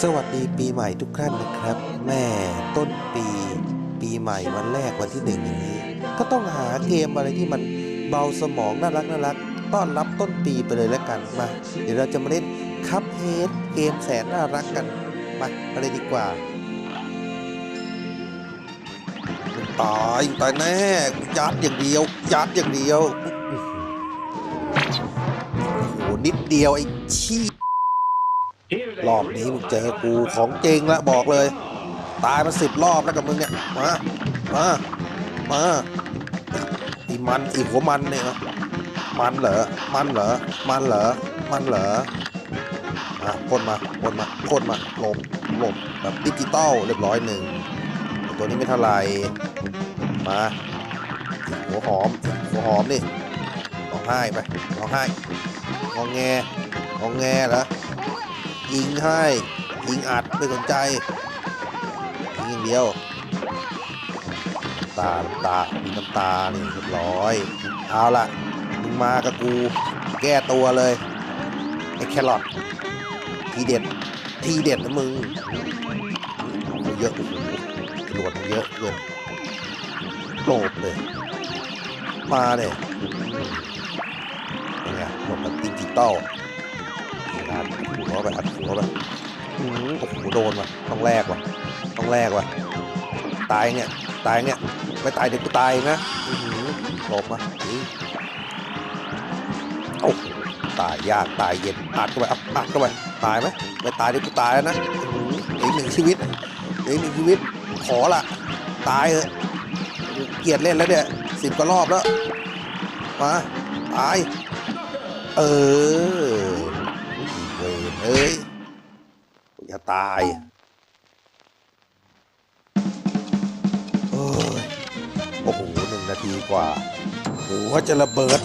สวัสดีปีใหม่ทุกท่านนะครับ แม่ต้นปี ปีใหม่วันแรกวันที่หนึ่งอย่างนี้ ก็ต้องหาเกมอะไรที่มันเบาสมองน่ารักน่ารักต้อนรับต้นปีไปเลยแล้วกันมาเดี๋ยวเราจะมาเล่นคัพเฮดเกมแสนน่ารักกันมาไปเลยดีกว่าตายตายแน่ยัดอย่างเดียวยัดอย่างเดียวโอ้โหนิดเดียวไอ้ชี้ รอบนี้มึงเจอกูของจริงละบอกเลย ตายมาสิบรอบแล้วกับมึงเนี่ย มา มา มาอีมันอีหัวมันเนี่ยมันเหรอ มันเหรอ มันเหรอ มันเหรออะพ่นมาพ่นมาพ่นมาหลบหลบแบบดิจิตอลเรียบร้อยหนึ่ง ตัวนี้ไม่เท่าไหร่มาหัวหอมหัวหอมนี่ร้องไห้ไปร้องไห้งองแงงองแงเหรอ ยิงให้ยิงอัดไม่สนใจยิงอย่างเดียว ตาตามีน้ำตานี่เรียบร้อย เอาล่ะมึงมากับกู แก้ตัวเลยไอ้แครอททีเด็ดทีเด็ดนะมึงโอ้เยอะหกระโดเยอะเกินโกรธเลยมาเลยยังไงหมดแบบดิจิตอล ดหัวไปอัดหัวไปอื้อหือโอ้โหโดนว่ะต้องแลกว่ะต้องแลกว่ะตายเนี่ยตายเนี่ยไม่ตายเด็กกูตายนะอื้อหือหลบมาอื้อโอ้โหตายยากตายเย็นอัดเข้าไปอัดอัดเข้าไปตายไหมไม่ตายเด็กกูตายแล้วนะอื้อหืออีกหนึ่งชีวิตอีกหนึ่งชีวิตขอละตายเถอะกูเกลียดเล่นแล้วเนี่ยสิบกว่ารอบแล้วมาตายเออ เอ้ยอย่าตายโอ้ยโอ้โหหนึ่งนาทีกว่าหัวจะระเบิด